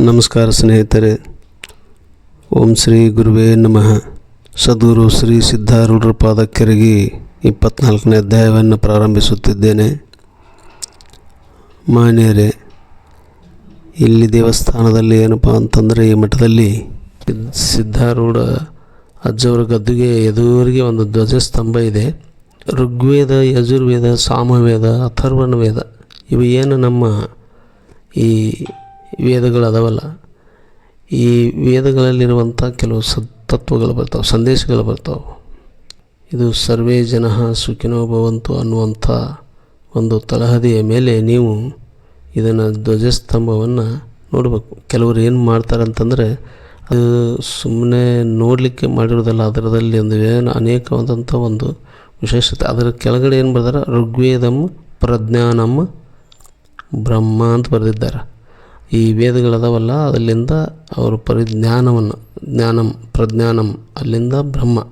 ನಮಸ್ಕಾರ ಸ್ನೇಹಿತರೆ. ಓಂ ಶ್ರೀ ಗುರುವೇ ನಮಃ. ಸದ್ಗುರು ಶ್ರೀ ಸಿದ್ಧಾರೂಢರ ಪಾದಕ್ಕೆರಗಿ ಇಪ್ಪತ್ನಾಲ್ಕನೇ ಅಧ್ಯಾಯವನ್ನು ಪ್ರಾರಂಭಿಸುತ್ತಿದ್ದೇನೆ. ಮಾನ್ಯರೇ, ಇಲ್ಲಿ ದೇವಸ್ಥಾನದಲ್ಲಿ ಏನಪ್ಪ ಅಂತಂದರೆ ಈ ಮಠದಲ್ಲಿ ಸಿದ್- ಸಿದ್ಧಾರೂಢ ಅಜ್ಜವರ ಗದ್ದುಗೆ ಎದುರಿಗೆ ಒಂದು ಧ್ವಜಸ್ತಂಭ ಇದೆ. ಋಗ್ವೇದ, ಯಜುರ್ವೇದ, ಸಾಮವೇದ ಅಥರ್ವಣ ವೇದ ಇವು ಏನು ನಮ್ಮ ಈ ವೇದಗಳು ಅದವಲ್ಲ. ಈ ವೇದಗಳಲ್ಲಿರುವಂಥ ಕೆಲವು ಸತ್ ತತ್ವಗಳು ಬರ್ತಾವೆ, ಸಂದೇಶಗಳು ಬರ್ತಾವೆ. ಇದು ಸರ್ವೇ ಜನ ಸುಖಿನೋ ಭವಂತು ಅನ್ನುವಂಥ ಒಂದು ತಳಹದಿಯ ಮೇಲೆ ನೀವು ಇದನ್ನು ಧ್ವಜಸ್ತಂಭವನ್ನು ನೋಡಬೇಕು. ಕೆಲವರು ಏನು ಮಾಡ್ತಾರೆ ಅಂತಂದರೆ ಅದು ಸುಮ್ಮನೆ ನೋಡಲಿಕ್ಕೆ ಮಾಡಿರೋದಲ್ಲ, ಅದರದಲ್ಲಿ ಒಂದು ಏನು ಅನೇಕವಾದಂಥ ಒಂದು ವಿಶೇಷತೆ. ಅದರ ಕೆಳಗಡೆ ಏನು ಬರ್ದಾರೆ? ಋಗ್ವೇದಂ ಪ್ರಜ್ಞಾನಂ ಬ್ರಹ್ಮ ಅಂತ ಬರೆದಿದ್ದಾರೆ. ಈ ವೇದಗಳದವಲ್ಲ, ಅಲ್ಲಿಂದ ಅವರು ಪರಿಜ್ಞಾನವನ್ನು, ಜ್ಞಾನಂ, ಪ್ರಜ್ಞಾನಂ, ಅಲ್ಲಿಂದ ಬ್ರಹ್ಮ.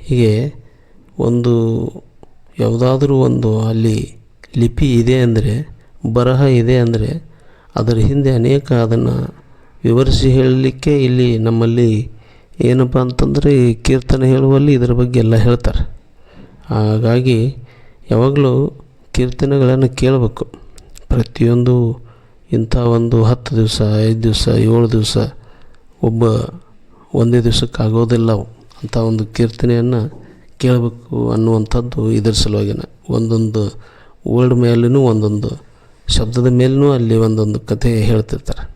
ಹೀಗೆ ಒಂದು, ಯಾವುದಾದ್ರೂ ಒಂದು ಅಲ್ಲಿ ಲಿಪಿ ಇದೆ ಅಂದರೆ, ಬರಹ ಇದೆ ಅಂದರೆ, ಅದರ ಹಿಂದೆ ಅನೇಕ ಅದನ್ನು ವಿವರಿಸಿ ಹೇಳಲಿಕ್ಕೆ ಇಲ್ಲಿ ನಮ್ಮಲ್ಲಿ ಏನಪ್ಪ ಅಂತಂದರೆ ಈ ಕೀರ್ತನೆ ಹೇಳುವಲ್ಲಿ ಇದರ ಬಗ್ಗೆ ಎಲ್ಲ ಹೇಳ್ತಾರೆ. ಹಾಗಾಗಿ ಯಾವಾಗಲೂ ಕೀರ್ತನೆಗಳನ್ನು ಕೇಳಬೇಕು. ಪ್ರತಿಯೊಂದು ಇಂಥ ಒಂದು ಹತ್ತು ದಿವಸ, ಐದು ದಿವಸ, ಏಳು ದಿವಸ ಒಬ್ಬ ಒಂದೇ ದಿವ್ಸಕ್ಕೆ ಆಗೋದಿಲ್ಲ ಅವು ಅಂಥ ಒಂದು ಕೀರ್ತನೆಯನ್ನು ಕೇಳಬೇಕು ಅನ್ನುವಂಥದ್ದು ಇದರ ಸಲುವಾಗಿನ ಒಂದೊಂದು ವರ್ಡ್ ಮೇಲೂ ಒಂದೊಂದು ಶಬ್ದದ ಮೇಲೂ ಅಲ್ಲಿ ಒಂದೊಂದು ಕಥೆ ಹೇಳ್ತಿರ್ತಾರೆ.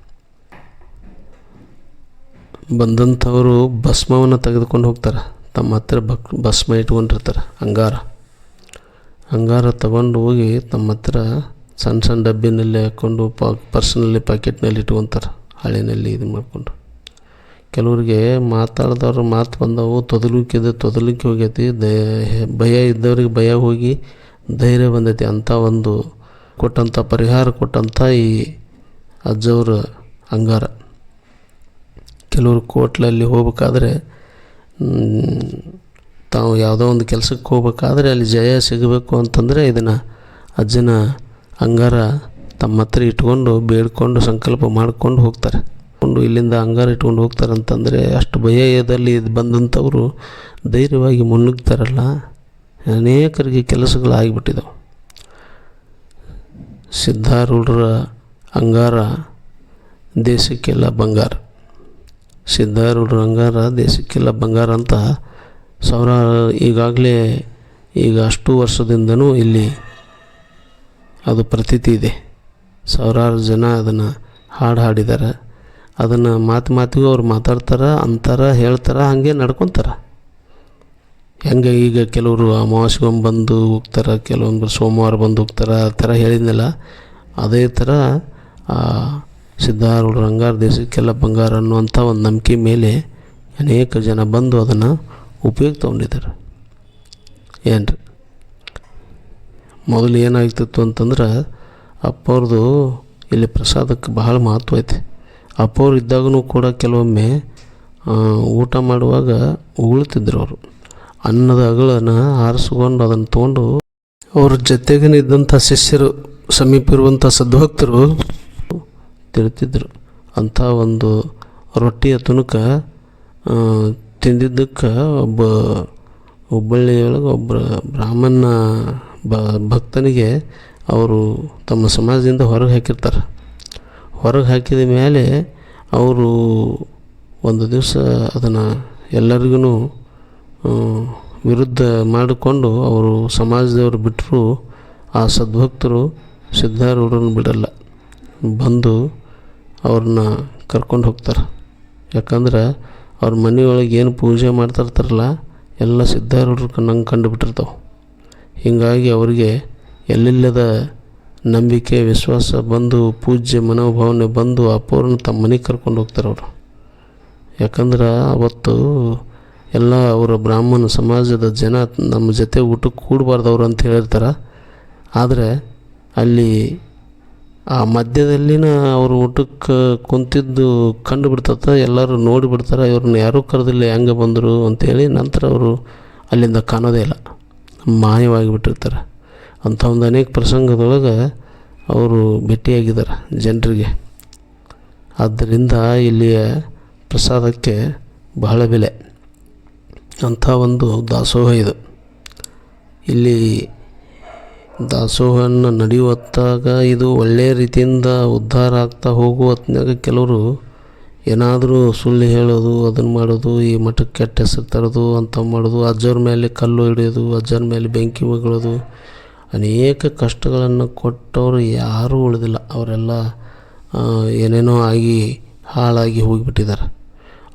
ಬಂದಂಥವರು ಭಸ್ಮವನ್ನು ತೆಗೆದುಕೊಂಡು ಹೋಗ್ತಾರೆ. ತಮ್ಮ ಹತ್ತಿರ ಭಕ್, ಭಸ್ಮ ಇಟ್ಕೊಂಡಿರ್ತಾರೆ, ಅಂಗಾರ. ಅಂಗಾರ ತಗೊಂಡು ಹೋಗಿ ತಮ್ಮ ಹತ್ರ ಸಣ್ಣ ಸಣ್ಣ ಡಬ್ಬಿನಲ್ಲಿ ಹಾಕ್ಕೊಂಡು ಪಾ ಪರ್ಸ್ನಲ್ಲಿ ಪ್ಯಾಕೆಟ್ನಲ್ಲಿ ಇಟ್ಕೊತಾರೆ, ಹಳೆಯಲ್ಲಿ ಇದು ಮಾಡಿಕೊಂಡು. ಕೆಲವ್ರಿಗೆ ಮಾತಾಡ್ದವ್ರ ಮಾತು ಬಂದವು, ತೊದಲಿಕ್ಕಿದೆ, ತೊದಲಿಕ್ಕೆ ಹೋಗೈತಿ ದಯ ಭಯ ಇದ್ದವ್ರಿಗೆ ಭಯ ಹೋಗಿ ಧೈರ್ಯ ಬಂದೈತಿ. ಅಂಥ ಒಂದು ಕೊಟ್ಟಂಥ ಪರಿಹಾರ ಕೊಟ್ಟಂಥ ಈ ಅಜ್ಜವ್ರ ಅಂಗಾರ. ಕೆಲವರು ಕೋಟ್ಲಲ್ಲಿ ಹೋಗ್ಬೇಕಾದ್ರೆ ತಾವು ಯಾವುದೋ ಒಂದು ಕೆಲಸಕ್ಕೆ ಹೋಗ್ಬೇಕಾದ್ರೆ ಅಲ್ಲಿ ಜಯ ಸಿಗಬೇಕು ಅಂತಂದರೆ ಇದನ್ನು ಅಜ್ಜನ ಅಂಗಾರ ತಮ್ಮ ಹತ್ರ ಇಟ್ಕೊಂಡು ಬೇಡ್ಕೊಂಡು ಸಂಕಲ್ಪ ಮಾಡ್ಕೊಂಡು ಹೋಗ್ತಾರೆ. ಕೊಂಡು ಇಲ್ಲಿಂದ ಅಂಗಾರ ಇಟ್ಕೊಂಡು ಹೋಗ್ತಾರೆ ಅಂತಂದರೆ ಅಷ್ಟು ಭಯದಲ್ಲಿ ಬಂದಂಥವರು ಧೈರ್ಯವಾಗಿ ಮುನ್ನುಗ್ತಾರಲ್ಲ. ಅನೇಕರಿಗೆ ಕೆಲಸಗಳಾಗಿಬಿಟ್ಟಿದ್ದವು ಸಿದ್ಧಾರೂಢರ ಅಂಗಾರ ದೇಶಕ್ಕೆಲ್ಲ ಬಂಗಾರ. ಸಿದ್ಧಾರೂಢರ ಅಂಗಾರ ದೇಶಕ್ಕೆಲ್ಲ ಬಂಗಾರ ಅಂತ ಸಾವಿರ ಈಗಾಗಲೇ ಈಗ ಅಷ್ಟು ವರ್ಷದಿಂದನೂ ಇಲ್ಲಿ ಅದು ಪ್ರತೀತಿ ಇದೆ. ಸಾವಿರಾರು ಜನ ಅದನ್ನು ಹಾಡು ಹಾಡಿದ್ದಾರೆ ಅದನ್ನು ಮಾತು ಮಾತಿಗೂ ಅವ್ರು ಮಾತಾಡ್ತಾರೆ, ಅಂತಾರೆ, ಹೇಳ್ತಾರೆ, ಹಾಗೆ ನಡ್ಕೊತಾರೆ. ಹೆಂಗೆ ಈಗ ಕೆಲವರು ಅಮಾವಾಸ್ಯೆಗೊಮ್ಮೆ ಬಂದು ಹೋಗ್ತಾರೆ, ಕೆಲವೊಂದು ಸೋಮವಾರ ಬಂದು ಹೋಗ್ತಾರೆ, ಆ ಥರ ಹೇಳಿದ್ನಲ್ಲ, ಅದೇ ಥರ ಸಿದ್ಧಾರೂಢ ರಂಗಾರ ದೇಶಕ್ಕೆಲ್ಲ ಬಂಗಾರ ಅನ್ನುವಂಥ ಒಂದು ನಂಬಿಕೆ ಮೇಲೆ ಅನೇಕ ಜನ ಬಂದು ಅದನ್ನು ಉಪಯೋಗ ತೊಗೊಂಡಿದ್ದಾರೆ. ಏನ್ರಿ? ಮೊದಲು ಏನಾಗ್ತಿತ್ತು ಅಂತಂದ್ರೆ ಅಪ್ಪವ್ರದ್ದು ಇಲ್ಲಿ ಪ್ರಸಾದಕ್ಕೆ ಬಹಳ ಮಹತ್ವ ಐತೆ. ಅಪ್ಪವ್ರು ಇದ್ದಾಗೂ ಕೂಡ ಕೆಲವೊಮ್ಮೆ ಊಟ ಮಾಡುವಾಗ ಉಗುಳ್ತಿದ್ರು ಅವರು. ಅನ್ನದ ಅಗಳನ್ನು ಆರಿಸ್ಕೊಂಡು ಅದನ್ನು ತೊಗೊಂಡು ಅವ್ರ ಜೊತೆಗೇ ಇದ್ದಂಥ ಶಿಷ್ಯರು, ಸಮೀಪ ಇರುವಂಥ ಸದ್ಭಕ್ತರು ತಿಳ್ತಿದ್ರು ಅಂಥ ಒಂದು ರೊಟ್ಟಿಯ ತುಣುಕ ತಿಂದಿದ್ದಕ್ಕೆ ಒಬ್ಬ ಹುಬ್ಬಳ್ಳಿಯೊಳಗೆ ಒಬ್ಬ ಬ್ರಾಹ್ಮಣ ಬ, ಭಕ್ತನಿಗೆ ಅವರು ತಮ್ಮ ಸಮಾಜದಿಂದ ಹೊರಗೆ ಹಾಕಿರ್ತಾರೆ. ಹೊರಗೆ ಹಾಕಿದ ಮೇಲೆ ಅವರು ಒಂದು ದಿವಸ ಅದನ್ನು ಎಲ್ಲರಿಗೂ ವಿರುದ್ಧ ಮಾಡಿಕೊಂಡು ಅವರು ಸಮಾಜದವರು ಬಿಟ್ಟರು ಆ ಸದ್ಭಕ್ತರು ಸಿದ್ಧಾರೂಢರನ್ನು ಬಿಡಲ್ಲ. ಬಂದು ಅವ್ರನ್ನ ಕರ್ಕೊಂಡು ಹೋಗ್ತಾರೆ. ಯಾಕಂದ್ರೆ ಅವ್ರ ಮನೆಯೊಳಗೆ ಏನು ಪೂಜೆ ಮಾಡ್ತಿರ್ತಾರಲ್ಲ ಎಲ್ಲ ಸಿದ್ಧಾರೂಢರು ನಂಗೆ ಕಂಡು ಬಿಟ್ಟಿರ್ತಾವೆ. ಹೀಗಾಗಿ ಅವರಿಗೆ ಎಲ್ಲಿಲ್ಲದ ನಂಬಿಕೆ, ವಿಶ್ವಾಸ ಬಂದು, ಪೂಜ್ಯ ಮನೋಭಾವನೆ ಬಂದು ಅಪ್ಪವ್ರನ್ನ ತಮ್ಮ ಮನೆಗೆ ಕರ್ಕೊಂಡು ಹೋಗ್ತಾರೆ ಅವರು. ಯಾಕಂದ್ರೆ ಅವತ್ತು ಎಲ್ಲ ಅವರ ಬ್ರಾಹ್ಮಣ ಸಮಾಜದ ಜನ ನಮ್ಮ ಜೊತೆ ಊಟಕ್ಕೆ ಕೂಡಬಾರ್ದವ್ರು ಅಂತ ಹೇಳಿರ್ತಾರೆ. ಆದರೆ ಅಲ್ಲಿ ಆ ಮಧ್ಯದಲ್ಲಿನ ಅವರು ಊಟಕ್ಕೆ ಕುಂತಿದ್ದು ಕಂಡು ಬಿಡ್ತತ್ತ ಎಲ್ಲರೂ ನೋಡಿಬಿಡ್ತಾರೆ ಇವ್ರನ್ನ ಯಾರೂ ಕರೆದಿಲ್ಲ, ಹೆಂಗೆ ಬಂದರು ಅಂತೇಳಿ ನಂತರ ಅವರು ಅಲ್ಲಿಂದ ಕಾಣೋದೇ ಇಲ್ಲ. ಮಾಯವಾಗಿ ಬಿಟ್ಟಿರ್ತಾರೆ ಅಂಥ ಒಂದು ಅನೇಕ ಪ್ರಸಂಗದೊಳಗೆ ಅವರು ಭೇಟಿಯಾಗಿದ್ದಾರೆ ಜನರಿಗೆ. ಆದ್ದರಿಂದ ಇಲ್ಲಿಯ ಪ್ರಸಾದಕ್ಕೆ ಬಹಳ ಬೆಲೆ. ಅಂಥ ಒಂದು ದಾಸೋಹ ಇದು. ಇಲ್ಲಿ ದಾಸೋಹವನ್ನು ನಡೆಯುವತ್ತಾಗ ಇದು ಒಳ್ಳೆಯ ರೀತಿಯಿಂದ ಉದ್ಧಾರ ಆಗ್ತಾ ಹೋಗುವ ಹೊತ್ನ್ಯಾಗ ಕೆಲವರು ಏನಾದರೂ ಸುಳ್ಳು ಹೇಳೋದು, ಅದನ್ನು ಮಾಡೋದು, ಈ ಮಠಕ್ಕೆ ಕೆಟ್ಟ ಹೆಸರು ತರೋದು, ಅಂತ ಮಾಡೋದು ಅಜ್ಜರ ಮೇಲೆ ಕಲ್ಲು ಹಿಡಿಯೋದು ಅಜ್ಜರ ಮೇಲೆ ಬೆಂಕಿ ಬಗಳೋದು ಅನೇಕ ಕಷ್ಟಗಳನ್ನು ಕೊಟ್ಟವರು ಯಾರೂ ಉಳಿದಿಲ್ಲ. ಅವರೆಲ್ಲ ಏನೇನೋ ಆಗಿ ಹಾಳಾಗಿ ಹೋಗಿಬಿಟ್ಟಿದ್ದಾರೆ.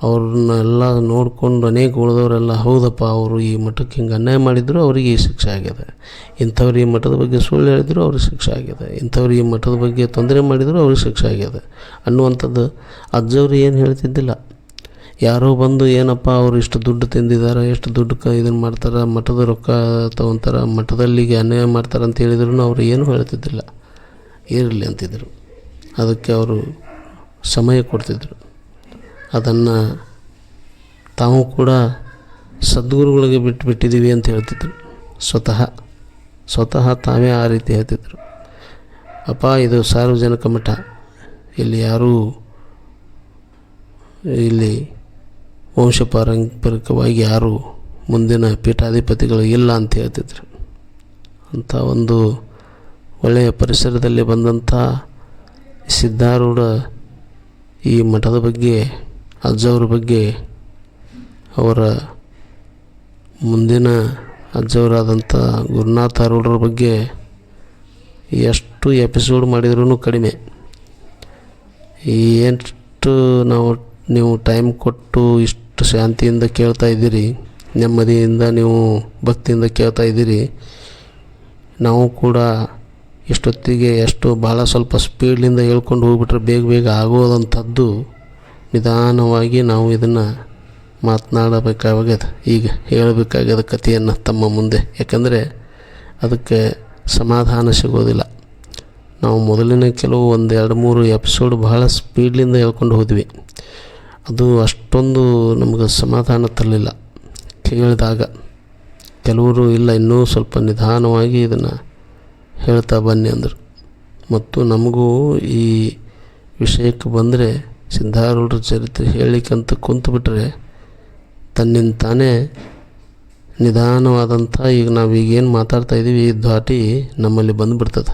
ಅವ್ರನ್ನೆಲ್ಲ ನೋಡಿಕೊಂಡು ಅನೇಕ ಉಳಿದವರೆಲ್ಲ, ಹೌದಪ್ಪ, ಅವರು ಈ ಮಠಕ್ಕೆ ಹಿಂಗೆ ಅನ್ಯಾಯ ಮಾಡಿದ್ರು, ಅವರಿಗೆ ಈ ಶಿಕ್ಷೆ ಆಗಿದೆ. ಇಂಥವ್ರು ಈ ಮಠದ ಬಗ್ಗೆ ಸುಳ್ಳು ಹೇಳಿದ್ರು, ಅವ್ರಿಗೆ ಶಿಕ್ಷೆ ಆಗಿದೆ. ಇಂಥವ್ರು ಈ ಮಠದ ಬಗ್ಗೆ ತೊಂದರೆ ಮಾಡಿದ್ರು, ಅವ್ರಿಗೆ ಶಿಕ್ಷೆ ಆಗಿದೆ. ಅನ್ನುವಂಥದ್ದು ಅಜ್ಜವ್ರು ಏನು ಹೇಳ್ತಿದ್ದಿಲ್ಲ. ಯಾರೋ ಬಂದು, ಏನಪ್ಪ, ಅವರು ಇಷ್ಟು ದುಡ್ಡು ತಿಂದಿದ್ದಾರೆ, ಎಷ್ಟು ದುಡ್ಡು ಕ ಇದನ್ನು ಮಾಡ್ತಾರೆ, ಮಠದ ರೊಕ್ಕ ತೊಗೊತಾರೆ, ಮಠದಲ್ಲಿಗೆ ಅನ್ಯಾಯ ಮಾಡ್ತಾರೆ ಅಂತ ಹೇಳಿದ್ರು ಅವರು ಏನೂ ಹೇಳ್ತಿದ್ದಿಲ್ಲ. ಇರಲಿ ಅಂತಿದ್ರು. ಅದಕ್ಕೆ ಅವರು ಸಮಯ ಕೊಡ್ತಿದ್ರು. ಅದನ್ನು ತಾವು ಕೂಡ ಸದ್ಗುರುಗಳಿಗೆ ಬಿಟ್ಟು ಬಿಟ್ಟಿದ್ದೀವಿ ಅಂತ ಹೇಳ್ತಿದ್ರು. ಸ್ವತಃ ಸ್ವತಃ ತಾವೇ ಆ ರೀತಿ ಹೇಳ್ತಿದ್ರು. ಅಪ್ಪ, ಇದು ಸಾರ್ವಜನಿಕ ಮಠ. ಇಲ್ಲಿ ಯಾರೂ ಇಲ್ಲಿ ವಂಶ ಪಾರಂಪರಿಕವಾಗಿ ಯಾರು ಮುಂದಿನ ಪೀಠಾಧಿಪತಿಗಳು ಇಲ್ಲ ಅಂತ ಹೇಳ್ತಿದ್ರು. ಅಂಥ ಒಂದು ಒಳ್ಳೆಯ ಪರಿಸರದಲ್ಲಿ ಬಂದಂಥ ಸಿದ್ಧಾರೂಢ ಈ ಮಠದ ಬಗ್ಗೆ ಅಜ್ಜವ್ರ ಬಗ್ಗೆ ಅವರ ಮುಂದಿನ ಅಜ್ಜವರಾದಂಥ ಗುರುನಾಥ ಅರುಳ್ರ ಬಗ್ಗೆ ಎಷ್ಟು ಎಪಿಸೋಡ್ ಮಾಡಿದ್ರೂ ಕಡಿಮೆ. ಎಷ್ಟು ನಾವು, ನೀವು ಟೈಮ್ ಕೊಟ್ಟು ಇಷ್ಟು ಶಾಂತಿಯಿಂದ ಕೇಳ್ತಾ ಇದ್ದೀರಿ, ನೆಮ್ಮದಿಯಿಂದ ನೀವು ಭಕ್ತಿಯಿಂದ ಕೇಳ್ತಾ ಇದ್ದೀರಿ, ನಾವು ಕೂಡ ಇಷ್ಟೊತ್ತಿಗೆ ಎಷ್ಟು ಭಾಳ ಸ್ವಲ್ಪ ಸ್ಪೀಡ್ಲಿಂದ ಹೇಳ್ಕೊಂಡು ಹೋಗ್ಬಿಟ್ರೆ ಬೇಗ ಬೇಗ ಆಗೋದಂಥದ್ದು ನಿಧಾನವಾಗಿ ನಾವು ಇದನ್ನು ಮಾತನಾಡಬೇಕಾಗ್ಯದ ಈಗ ಹೇಳಬೇಕಾಗ್ಯದ ಕಥೆಯನ್ನು ತಮ್ಮ ಮುಂದೆ. ಯಾಕಂದರೆ ಅದಕ್ಕೆ ಸಮಾಧಾನ ಸಿಗೋದಿಲ್ಲ. ನಾವು ಮೊದಲಿನ ಕೆಲವು ಒಂದು ಎರಡು ಮೂರು ಎಪಿಸೋಡ್ ಬಹಳ ಸ್ಪೀಡ್ಲಿಂದ ಹೇಳ್ಕೊಂಡು ಹೋದ್ವಿ. ಅದು ಅಷ್ಟೊಂದು ನಮಗೆ ಸಮಾಧಾನ ತರಲಿಲ್ಲ. ಕೇಳಿದಾಗ ಕೆಲವರು ಇಲ್ಲ, ಇನ್ನೂ ಸ್ವಲ್ಪ ನಿಧಾನವಾಗಿ ಇದನ್ನು ಹೇಳ್ತಾ ಬನ್ನಿ ಅಂದರು. ಮತ್ತು ನಮಗೂ ಈ ವಿಷಯಕ್ಕೆ ಬಂದರೆ ಸಿದ್ಧಾರೂಢರ ಚರಿತ್ರೆ ಹೇಳಲಿಕ್ಕಂತ ಕುಂತುಬಿಟ್ರೆ ತನ್ನಿಂದ ತಾನೇ ನಿಧಾನವಾದಂಥ ಈಗ ನಾವು ಈಗೇನು ಮಾತಾಡ್ತಾ ಇದ್ದೀವಿ ಈ ಧಾಟಿ ನಮ್ಮಲ್ಲಿ ಬಂದುಬಿಡ್ತದೆ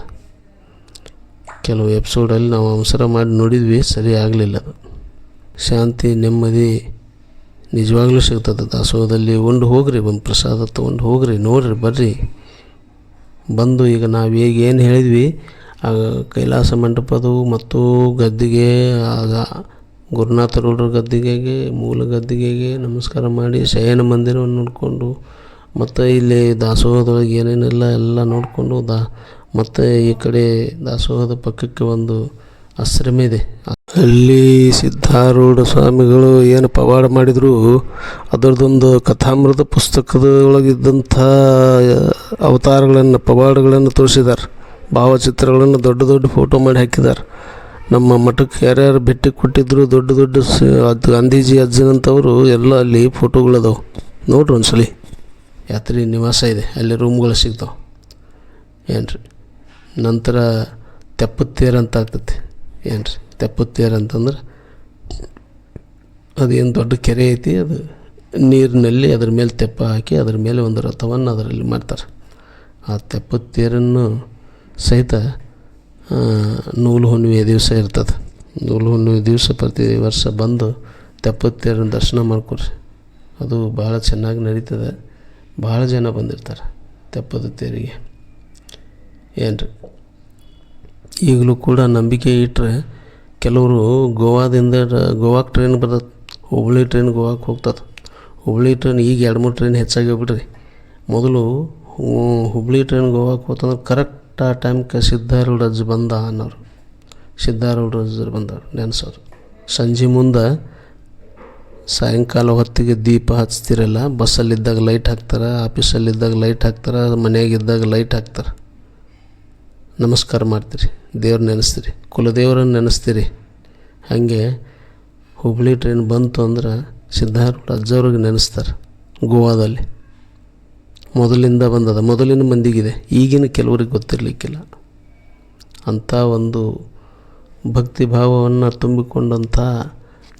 ಕೆಲವು ಎಪಿಸೋಡಲ್ಲಿ ನಾವು ಅವಸರ ಮಾಡಿ ನೋಡಿದ್ವಿ, ಸರಿ ಆಗಲಿಲ್ಲ ಶಾಂತಿ, ನೆಮ್ಮದಿ ನಿಜವಾಗ್ಲೂ ಸಿಗ್ತದೆ. ದಾಸೋಹದಲ್ಲಿ ಉಂಡು ಹೋಗ್ರಿ ಒಂದು ಪ್ರಸಾದ ತೊಗೊಂಡು ಹೋಗ್ರಿ, ನೋಡ್ರಿ, ಬರ್ರಿ. ಬಂದು ಈಗ ನಾವು ಈಗ ಏನು ಹೇಳಿದ್ವಿ ಕೈಲಾಸ ಮಂಟಪದು ಮತ್ತು ಗದ್ದಿಗೆ, ಆಗ ಗುರುನಾಥರೂಢರ ಗದ್ದಿಗೆಗೆ, ಮೂಲ ಗದ್ದಿಗೆಗೆ ನಮಸ್ಕಾರ ಮಾಡಿ ಶಯನ ಮಂದಿರವನ್ನು ನೋಡಿಕೊಂಡು, ಮತ್ತು ಇಲ್ಲಿ ದಾಸೋಹದೊಳಗೆ ಏನೇನೆಲ್ಲ ಎಲ್ಲ ನೋಡಿಕೊಂಡು ದಾ, ಮತ್ತು ಈ ಕಡೆ ದಾಸೋಹದ ಪಕ್ಕಕ್ಕೆ ಒಂದು ಆಶ್ರಮ ಇದೆ. ಅಲ್ಲಿ ಸಿದ್ಧಾರೂಢ ಸ್ವಾಮಿಗಳು ಏನು ಪವಾಡ ಮಾಡಿದರು ಅದರದೊಂದು ಕಥಾಮೃತ ಪುಸ್ತಕದ ಒಳಗಿದ್ದಂಥ ಅವತಾರಗಳನ್ನು, ಪವಾಡಗಳನ್ನು ತೋರಿಸಿದ್ದಾರೆ ಭಾವಚಿತ್ರಗಳನ್ನು ದೊಡ್ಡ ದೊಡ್ಡ ಫೋಟೋ ಮಾಡಿ ಹಾಕಿದ್ದಾರೆ. ನಮ್ಮ ಮಠಕ್ಕೆ ಯಾರ್ಯಾರು ಭೇಟಿ ಕೊಟ್ಟಿದ್ರು ದೊಡ್ಡ ದೊಡ್ಡ ಸ, ಅದು ಗಾಂಧೀಜಿ ಅಜ್ಜನಂಥವರು ಎಲ್ಲ ಅಲ್ಲಿ ಫೋಟೋಗಳದಾವೆ ನೋಡ್ರಿ ಒಂದ್ಸಲಿ. ಯಾತ್ರಿ ನಿವಾಸ ಇದೆ. ಅಲ್ಲಿ ರೂಮ್ಗಳು ಸಿಗ್ತಾವೆ. ಏನು ರೀ ನಂತರ ತೆಪ್ಪತ್ತೇರು ಅಂತ ಆಗ್ತೈತಿ. ಏನು ರೀ ತೆಪ್ಪತ್ತೇರು ಅಂತಂದ್ರೆ ಅದೇನು ದೊಡ್ಡ ಕೆರೆ ಐತಿ, ಅದು ನೀರಿನಲ್ಲಿ ಅದ್ರ ಮೇಲೆ ತೆಪ್ಪ ಹಾಕಿ ಅದ್ರ ಮೇಲೆ ಒಂದು ರಥವನ್ನು ಅದರಲ್ಲಿ ಮಾಡ್ತಾರೆ. ಆ ತೆಪ್ಪತ್ತೇರನ್ನು ಸಹಿತ ನೂಲು ಹುಣ್ಣಿಮೆ ದಿವಸ ಇರ್ತದೆ. ನೂಲು ಹುಣ್ಣಿಮೆ ದಿವಸ ಪ್ರತಿ ವರ್ಷ ಬಂದು ತೆಪ್ಪತ್ತೇರನ ದರ್ಶನ ಮಾಡ್ಕೊಡ್ರಿ ಅದು ಭಾಳ ಚೆನ್ನಾಗಿ ನಡೀತದೆ. ಭಾಳ ಜನ ಬಂದಿರ್ತಾರೆ ತೆಪ್ಪದ ತೇರಿಗೆ. ಏನ್ರಿ? ಈಗಲೂ ಕೂಡ ನಂಬಿಕೆ ಇಟ್ಟರೆ ಕೆಲವರು ಗೋವಾದಿಂದ ಗೋವಾಕ್ಕೆ ಟ್ರೈನ್ ಬರ್ತದೆ ಹುಬ್ಬಳ್ಳಿ ಟ್ರೈನ್ ಗೋವಾಕ್ಕೆ ಹೋಗ್ತದೆ. ಹುಬ್ಬಳ್ಳಿ ಟ್ರೈನ್ ಈಗ ಎರಡು ಮೂರು ಟ್ರೈನ್ ಹೆಚ್ಚಾಗಿ ಹೋಗ್ಬಿಟ್ರಿ ಮೊದಲು ಹುಬ್ಬಳ್ಳಿ ಟ್ರೈನ್ ಗೋವಾಕ್ಕೆ ಹೋತಂದ್ರೆ ಕರೆಕ್ಟ್ ಆ ಟೈಮ್ಗೆ ಸಿದ್ಧಾರೂಢ ಅಜ್ಜ ಬಂದ ಅನ್ನೋರು. ಸಿದ್ಧಾರೂಢ ಅಜ್ಜರು ಬಂದವರು ನೆನೆಸೋರು. ಸಂಜೆ ಮುಂದೆ ಸಾಯಂಕಾಲ ಹೊತ್ತಿಗೆ ದೀಪ ಹಚ್ತಿರಲ್ಲ, ಬಸ್ಸಲ್ಲಿದ್ದಾಗ ಲೈಟ್ ಹಾಕ್ತಾರೆ, ಆಫೀಸಲ್ಲಿದ್ದಾಗ ಲೈಟ್ ಹಾಕ್ತಾರೆ, ಮನೆಯಾಗಿದ್ದಾಗ ಲೈಟ್ ಹಾಕ್ತಾರೆ. ನಮಸ್ಕಾರ ಮಾಡ್ತೀರಿ, ದೇವ್ರ ನೆನೆಸ್ತೀರಿ, ಕುಲದೇವರನ್ನು ನೆನೆಸ್ತೀರಿ. ಹಾಗೆ ಹುಬ್ಳಿ ಟ್ರೈನ್ ಬಂತು ಅಂದ್ರೆ ಸಿದ್ಧಾರೂಢ ಅಜ್ಜವ್ರಿಗೆ ನೆನೆಸ್ತಾರೆ ಗೋವಾದಲ್ಲಿ. ಮೊದಲಿಂದ ಬಂದದ, ಮೊದಲಿನ ಮಂದಿಗಿದೆ, ಈಗಿನ ಕೆಲವರಿಗೆ ಗೊತ್ತಿರಲಿಕ್ಕಿಲ್ಲ. ಅಂಥ ಒಂದು ಭಕ್ತಿ ಭಾವವನ್ನು ತುಂಬಿಕೊಂಡಂಥ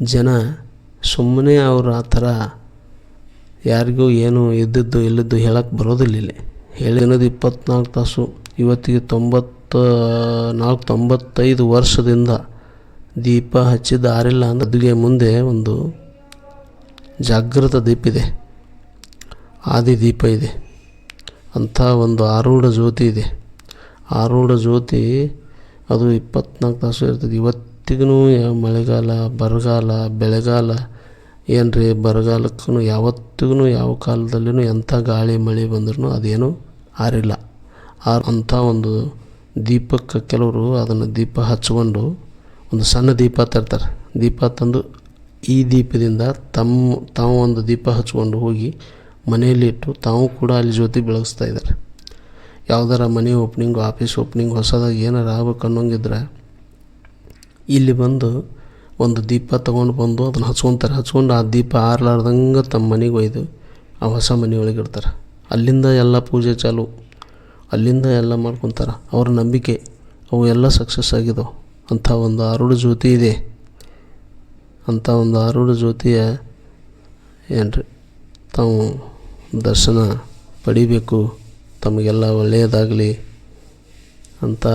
ಜನ ಸುಮ್ಮನೆ ಅವರು ಆ ಥರ ಯಾರಿಗೂ ಏನು ಇದ್ದಿದ್ದು ಇಲ್ಲದ್ದು ಹೇಳಕ್ಕೆ ಬರೋದಿಲ್ಲ ಇಲ್ಲಿ ಹೇಳಿನದು ಇಪ್ಪತ್ನಾಲ್ಕು ತಾಸು, ಇವತ್ತಿಗೆ ತೊಂಬತ್ತ, ನಾಲ್ಕು ತೊಂಬತ್ತೈದು ವರ್ಷದಿಂದ ದೀಪ ಹಚ್ಚಿದ ಆರಿಲ್ಲ ಅಂದ್ರೆ ಅದುಗೆ ಮುಂದೆ ಒಂದು ಜಾಗೃತ ದೀಪ ಆದಿ ದೀಪ ಇದೆ. ಅಂಥ ಒಂದು ಆರೂಢ ಜ್ಯೋತಿ ಇದೆ. ಆರೂಢ ಜ್ಯೋತಿ ಅದು ಇಪ್ಪತ್ನಾಲ್ಕು ತಾಸು ಇರ್ತದೆ. ಇವತ್ತಿಗೂ ಮಳೆಗಾಲ, ಬರಗಾಲ, ಬೆಳೆಗಾಲ ಏನು ರೀ ಬರಗಾಲಕ್ಕೂ ಯಾವತ್ತಿಗೂ ಯಾವ ಕಾಲದಲ್ಲಿಯೂ ಎಂಥ ಗಾಳಿ, ಮಳೆ ಬಂದ್ರೂ ಅದೇನು ಆರಿಲ್ಲ. ಆ ಅಂಥ ಒಂದು ದೀಪಕ್ಕೆ ಕೆಲವರು ಅದನ್ನು ದೀಪ ಹಚ್ಕೊಂಡು ಒಂದು ಸಣ್ಣ ದೀಪ ತರ್ತಾರೆ. ದೀಪ ತಂದು ಈ ದೀಪದಿಂದ ತಮ್ಮ ತಾವು ಒಂದು ದೀಪ ಹಚ್ಕೊಂಡು ಹೋಗಿ ಮನೆಯಲ್ಲಿ ಇಟ್ಟು ತಾವು ಕೂಡ ಅಲ್ಲಿ ಜ್ಯೋತಿ ಬೆಳಗಿಸ್ತಾ ಇದ್ದಾರೆ. ಯಾವ್ದಾರ ಮನೆ ಓಪನಿಂಗ್ ಆಫೀಸ್ ಓಪನಿಂಗ್ ಹೊಸದಾಗಿ ಏನಾರು ಆಗ್ಬೇಕು ಅನ್ನೋಂಗಿದ್ರೆ ಇಲ್ಲಿ ಬಂದು ಒಂದು ದೀಪ ತೊಗೊಂಡು ಬಂದು ಅದನ್ನು ಹಚ್ಕೊತಾರೆ. ಹಚ್ಕೊಂಡು ಆ ದೀಪ ಆರ್ಲಾರ್ದಂಗೆ ತಮ್ಮ ಮನೆಗೆ ಒಯ್ದು ಆ ಹೊಸ ಮನೆಯೊಳಗೆ ಇಡ್ತಾರೆ. ಅಲ್ಲಿಂದ ಎಲ್ಲ ಪೂಜೆ ಚಾಲು, ಅಲ್ಲಿಂದ ಎಲ್ಲ ಮಾಡ್ಕೊತಾರೆ. ಅವ್ರ ನಂಬಿಕೆ, ಅವು ಎಲ್ಲ ಸಕ್ಸಸ್ ಆಗಿದಾವೆ. ಅಂಥ ಒಂದು ಆರೂಢ ಜ್ಯೋತಿ ಇದೆ. ಅಂಥ ಒಂದು ಆರೂಢ ಜ್ಯೋತಿಯ ಏನು ರೀ ತಾವು ದರ್ಶನ ಪಡಿಬೇಕು. ತಮಗೆಲ್ಲ ಒಳ್ಳೆಯದಾಗಲಿ ಅಂತ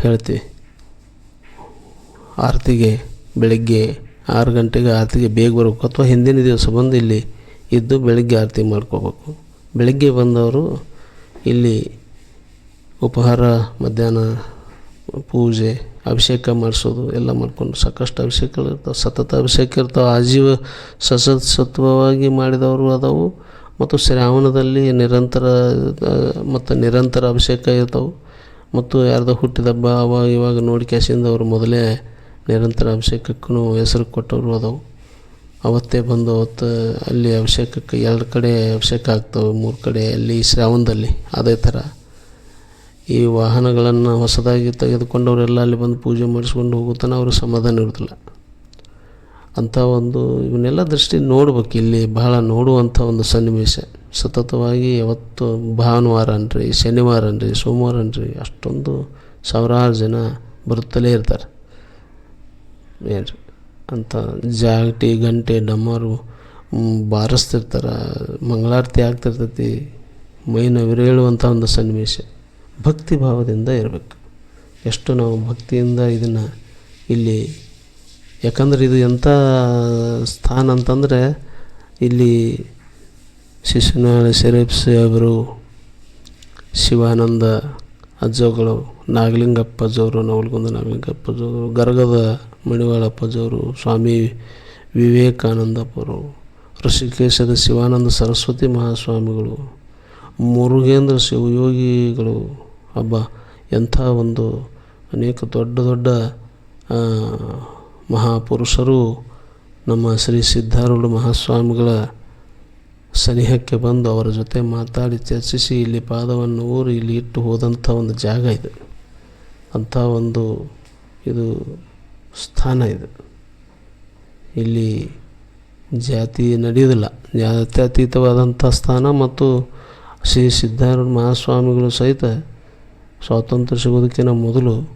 ಹೇಳ್ತೀವಿ. ಆರತಿಗೆ ಬೆಳಗ್ಗೆ ಆರು ಗಂಟೆಗೆ ಆರತಿಗೆ ಬೇಗ ಬರಬೇಕು. ಅಥವಾ ಹಿಂದಿನ ದಿವಸ ಬಂದು ಇಲ್ಲಿ ಇದ್ದು ಬೆಳಗ್ಗೆ ಆರತಿ ಮಾಡ್ಕೋಬೇಕು. ಬೆಳಗ್ಗೆ ಬಂದವರು ಇಲ್ಲಿ ಉಪಹಾರ, ಮಧ್ಯಾಹ್ನ ಪೂಜೆ, ಅಭಿಷೇಕ ಮಾಡಿಸೋದು, ಎಲ್ಲ ಮಾಡಿಕೊಂಡು ಸಾಕಷ್ಟು ಅಭಿಷೇಕಗಳು ಇರ್ತಾವೆ. ಸತತ ಅಭಿಷೇಕ ಇರ್ತಾವೆ. ಆಜೀವ ಸತತವಾಗಿ ಮಾಡಿದವರು ಅದಾವು ಮತ್ತು ಶ್ರಾವಣದಲ್ಲಿ ನಿರಂತರ ಮತ್ತು ನಿರಂತರ ಅಭಿಷೇಕ ಇರ್ತಾವೆ. ಮತ್ತು ಯಾರ್ದೋ ಹುಟ್ಟಿದಬ್ಬ ಅವಾಗ ಇವಾಗ ನೋಡಿ ಕ್ಯಾಸಿಂದ ಅವರು ಮೊದಲೇ ನಿರಂತರ ಅಭಿಷೇಕಕ್ಕೂ ಹೆಸರು ಕೊಟ್ಟವರು ಅದಾವು. ಅವತ್ತೇ ಬಂದು ಅವತ್ತು ಅಲ್ಲಿ ಅಭಿಷೇಕಕ್ಕೆ ಎರಡು ಕಡೆ ಅಭಿಷೇಕ ಆಗ್ತವೆ. ಮೂರು ಕಡೆ ಅಲ್ಲಿ ಶ್ರಾವಣದಲ್ಲಿ, ಅದೇ ಥರ. ಈ ವಾಹನಗಳನ್ನು ಹೊಸದಾಗಿ ತೆಗೆದುಕೊಂಡವರೆಲ್ಲ ಅಲ್ಲಿ ಬಂದು ಪೂಜೆ ಮಾಡಿಸ್ಕೊಂಡು ಹೋಗುತ್ತಾನೆ ಅವ್ರಿಗೆ ಸಮಾಧಾನ ಇರೋದಿಲ್ಲ. ಅಂಥ ಒಂದು ಇವನ್ನೆಲ್ಲ ದೃಷ್ಟಿ ನೋಡ್ಬೇಕು. ಇಲ್ಲಿ ಬಹಳ ನೋಡುವಂಥ ಒಂದು ಸನ್ನಿವೇಶ. ಸತತವಾಗಿ ಯಾವತ್ತು ಭಾನುವಾರ ಅನ್ರಿ ಶನಿವಾರ ಅನ್ರಿ ಸೋಮವಾರ ಅನ್ರಿ ಅಷ್ಟೊಂದು ಸಾವಿರಾರು ಜನ ಬರುತ್ತಲೇ ಇರ್ತಾರೆ. ಏನು ಅಂಥ ಜಾಗಟಿ, ಗಂಟೆ ಡಮರು ಬಾರಿಸ್ತಿರ್ತಾರೆ, ಮಂಗಳಾರತಿ ಆಗ್ತಿರ್ತೈತಿ ಮೈನ ವಿರೇಳುವಂಥ ಒಂದು ಸನ್ನಿವೇಶ. ಭಕ್ತಿ ಭಾವದಿಂದ ಇರಬೇಕು. ಎಷ್ಟು ನಾವು ಭಕ್ತಿಯಿಂದ ಇದನ್ನು ಇಲ್ಲಿ, ಯಾಕಂದ್ರೆ ಇದು ಎಂಥ ಸ್ಥಾನ ಅಂತಂದರೆ ಇಲ್ಲಿ ಶಿಶುನಾಳ ಶರೀಫ್ ಸಾಹೇಬರು, ಶಿವಾನಂದ ಅಜ್ಜಗಳು ನಾಗಲಿಂಗಪ್ಪಜ್ಜವರು ನವಲಗುಂದ ನಾಗಲಿಂಗಪ್ಪಜ್ಜವರು ಗರಗದ ಮಣಿವಾಳಪ್ಪಜ್ಜವರು ಸ್ವಾಮಿ ವಿವೇಕಾನಂದಪ್ಪರು, ಋಷಿಕೇಶದ ಶಿವಾನಂದ ಸರಸ್ವತಿ ಮಹಾಸ್ವಾಮಿಗಳು, ಮುರುಗೇಂದ್ರ ಶಿವಯೋಗಿಗಳು ಹಬ್ಬ ಎಂಥ ಒಂದು ಅನೇಕ ದೊಡ್ಡ ದೊಡ್ಡ ಮಹಾಪುರುಷರು ನಮ್ಮ ಶ್ರೀ ಸಿದ್ಧಾರೂಢ ಮಹಾಸ್ವಾಮಿಗಳ ಸನಿಹಕ್ಕೆ ಬಂದು ಅವರ ಜೊತೆ ಮಾತಾಡಿ ಚರ್ಚಿಸಿ ಇಲ್ಲಿ ಪಾದವನ್ನು ಊರಿ ಇಲ್ಲಿ ಇಟ್ಟು ಹೋದಂಥ ಒಂದು ಜಾಗ ಇದೆ. ಅಂಥ ಒಂದು ಇದು ಸ್ಥಾನ ಇದು. ಇಲ್ಲಿ ಜಾತಿ ನಡೆಯೋದಿಲ್ಲ. ಜಾತ್ಯತೀತವಾದಂಥ ಸ್ಥಾನ ಮತ್ತು ಶ್ರೀ ಸಿದ್ಧಾರೂಢ ಮಹಾಸ್ವಾಮಿಗಳು ಸಹಿತ ಸ್ವಾತಂತ್ರ್ಯ ಸಿಗೋದಕ್ಕಿಂತ ಮೊದಲು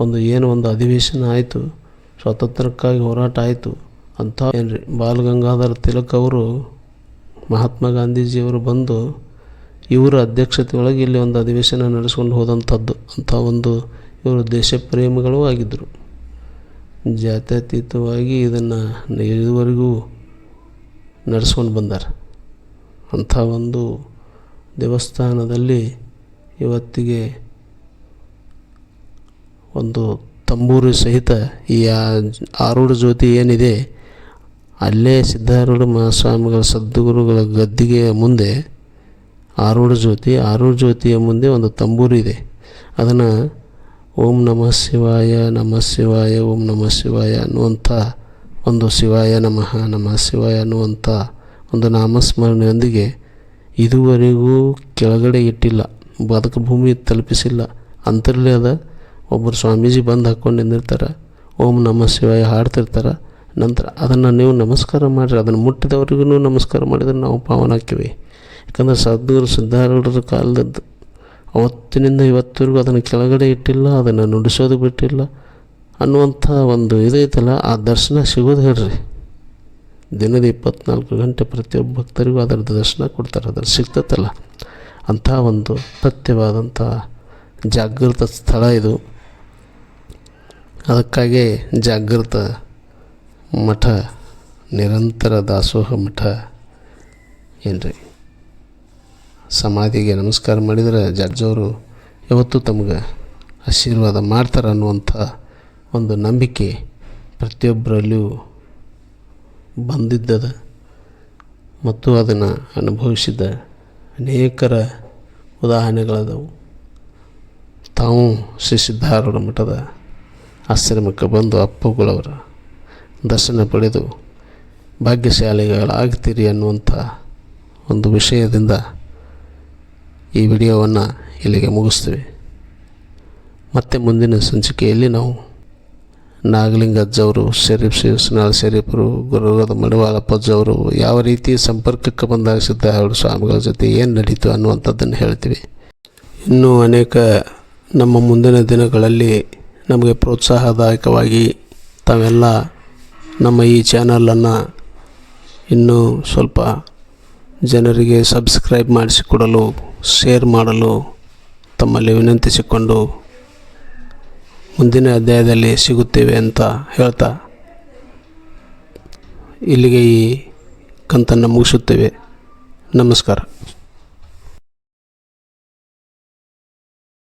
ಒಂದು ಏನು ಒಂದು ಅಧಿವೇಶನ ಆಯಿತು, ಸ್ವಾತಂತ್ರ್ಯಕ್ಕಾಗಿ ಹೋರಾಟ ಆಯಿತು ಅಂಥ ಏನ್ರಿ? ರೀ ಬಾಲ್ ಗಂಗಾಧರ ತಿಲಕ್ ಅವರು, ಮಹಾತ್ಮ ಗಾಂಧೀಜಿಯವರು ಬಂದು ಇವರ ಅಧ್ಯಕ್ಷತೆ ಒಳಗೆ ಇಲ್ಲಿ ಒಂದು ಅಧಿವೇಶನ ನಡೆಸ್ಕೊಂಡು ಹೋದಂಥದ್ದು ಅಂಥ ಒಂದು ಇವರು ದೇಶ ಪ್ರೇಮಿಗಳೂ ಆಗಿದ್ದರು. ಜಾತ್ಯತೀತವಾಗಿ ಇದನ್ನು ಇದುವರೆಗೂ ನಡೆಸ್ಕೊಂಡು ಬಂದಾರೆ. ಅಂಥ ಒಂದು ದೇವಸ್ಥಾನದಲ್ಲಿ ಇವತ್ತಿಗೆ ಒಂದು ತಂಬೂರಿ ಸಹಿತ ಈ ಆರೂಢ ಜ್ಯೋತಿ ಏನಿದೆ, ಅಲ್ಲೇ ಸಿದ್ಧಾರೂಢ ಮಹಾಸ್ವಾಮಿಗಳ ಸದ್ಗುರುಗಳ ಗದ್ದಿಗೆಯ ಮುಂದೆ ಆರೂಢ ಜ್ಯೋತಿ, ಆರೂಢ ಜ್ಯೋತಿಯ ಮುಂದೆ ಒಂದು ತಂಬೂರಿ ಇದೆ. ಅದನ್ನು ಓಂ ನಮಃ ಶಿವಾಯ ನಮಃ ಶಿವಾಯ, ಓಂ ನಮಃ ಶಿವಾಯ ಅನ್ನುವಂಥ ಒಂದು ಶಿವಾಯ ನಮಃ ನಮಃ ಶಿವಾಯ ಅನ್ನುವಂಥ ಒಂದು ನಾಮಸ್ಮರಣೆಯೊಂದಿಗೆ ಇದುವರೆಗೂ ಕೆಳಗಡೆ ಇಟ್ಟಿಲ್ಲ, ಬದುಕು ಭೂಮಿ ತಲುಪಿಸಿಲ್ಲ. ಅಂತರ್ಲೇ ಅದ. ಒಬ್ಬರು ಸ್ವಾಮೀಜಿ ಬಂದು ಹಾಕ್ಕೊಂಡು ನಿಂದಿರ್ತಾರೆ. ಓಂ ನಮ ಶಿವಾಯ ಹಾಡ್ತಿರ್ತಾರೆ. ನಂತರ ಅದನ್ನು ನೀವು ನಮಸ್ಕಾರ ಮಾಡಿರಿ, ಅದನ್ನು ಮುಟ್ಟಿದವರಿಗೂ ನಮಸ್ಕಾರ ಮಾಡಿದರೆ ನಾವು ಪಾವನ ಹಾಕಿವಿ. ಯಾಕಂದರೆ ಸದ್ಗುರು ಸಿದ್ಧಾರೂಢರ ಕಾಲದದ್ದು ಅವತ್ತಿನಿಂದ ಇವತ್ತವರೆಗೂ ಅದನ್ನು ಕೆಳಗಡೆ ಇಟ್ಟಿಲ್ಲ, ಅದನ್ನು ನುಡಿಸೋದು ಬಿಟ್ಟಿಲ್ಲ ಅನ್ನುವಂಥ ಒಂದು ಇದೈತಲ್ಲ ಆ ದರ್ಶನ ಸಿಗೋದು ಹೇಳ್ರಿ. ದಿನದ ಇಪ್ಪತ್ನಾಲ್ಕು ಗಂಟೆ ಪ್ರತಿಯೊಬ್ಬ ಭಕ್ತರಿಗೂ ಅದರ ದರ್ಶನ ಕೊಡ್ತಾರೆ ಅದ್ರ ಸಿಗ್ತತ್ತಲ್ಲ ಅಂಥ ಒಂದು ಸತ್ಯವಾದಂಥ ಜಾಗೃತ ಸ್ಥಳ ಇದು. ಅದಕ್ಕಾಗಿ ಜಾಗೃತ ಮಠ, ನಿರಂತರ ದಾಸೋಹ ಮಠ ಏನ್ರಿ? ಸಮಾಧಿಗೆ ನಮಸ್ಕಾರ ಮಾಡಿದರೆ ಜಡ್ಜವರು ಯಾವತ್ತೂ ತಮಗೆ ಆಶೀರ್ವಾದ ಮಾಡ್ತಾರೆ ಅನ್ನುವಂಥ ಒಂದು ನಂಬಿಕೆ ಪ್ರತಿಯೊಬ್ಬರಲ್ಲೂ ಬಂದಿದ್ದದ ಮತ್ತು ಅದನ್ನು ಅನುಭವಿಸಿದ ಅನೇಕರ ಉದಾಹರಣೆಗಳಾದವು. ತಾವು ಶ್ರೀ ಸಿದ್ಧಾರೂಢ ಮಠದ ಆಶ್ರಮಕ್ಕೆ ಬಂದು ಅಪ್ಪುಗಳವರ ದರ್ಶನ ಪಡೆದು ಭಾಗ್ಯಶಾಲಿಗಳಾಗ್ತೀರಿ ಅನ್ನುವಂಥ ಒಂದು ವಿಷಯದಿಂದ ಈ ವಿಡಿಯೋವನ್ನು ಇಲ್ಲಿಗೆ ಮುಗಿಸ್ತೀವಿ. ಮತ್ತೆ ಮುಂದಿನ ಸಂಚಿಕೆಯಲ್ಲಿ ನಾವು ನಾಗಲಿಂಗಜ್ಜವರು ಶರೀಫ್ ಶಿವಸ್ನಾಳ್ ಶರೀಫರು ಗುರುವಾದ ಮಡಿವಾಳಪ್ಪಜ್ಜವರು ಯಾವ ರೀತಿ ಸಂಪರ್ಕಕ್ಕೆ ಬಂದಾಗ ಸಿದ್ಧಾರೂಢ ಸ್ವಾಮಿಗಳ ಜೊತೆ ಏನು ನಡೀತು ಅನ್ನುವಂಥದ್ದನ್ನು ಹೇಳ್ತೀವಿ. ಇನ್ನೂ ಅನೇಕ ನಮ್ಮ ಮುಂದಿನ ದಿನಗಳಲ್ಲಿ ನಮಗೆ ಪ್ರೋತ್ಸಾಹದಾಯಕವಾಗಿ ತಾವೆಲ್ಲ ನಮ್ಮ ಈ ಚಾನಲನ್ನು ಇನ್ನೂ ಸ್ವಲ್ಪ ಜನರಿಗೆ ಸಬ್ಸ್ಕ್ರೈಬ್ ಮಾಡಿಸಿಕೊಡಲು, ಶೇರ್ ಮಾಡಲು ತಮ್ಮಲ್ಲಿ ವಿನಂತಿಸಿಕೊಂಡು ಮುಂದಿನ ಅಧ್ಯಾಯದಲ್ಲಿ ಸಿಗುತ್ತೇವೆ ಅಂತ ಹೇಳ್ತಾ ಇಲ್ಲಿಗೆ ಈ ಕಂತನ್ನು ಮುಗಿಸುತ್ತೇವೆ. ನಮಸ್ಕಾರ.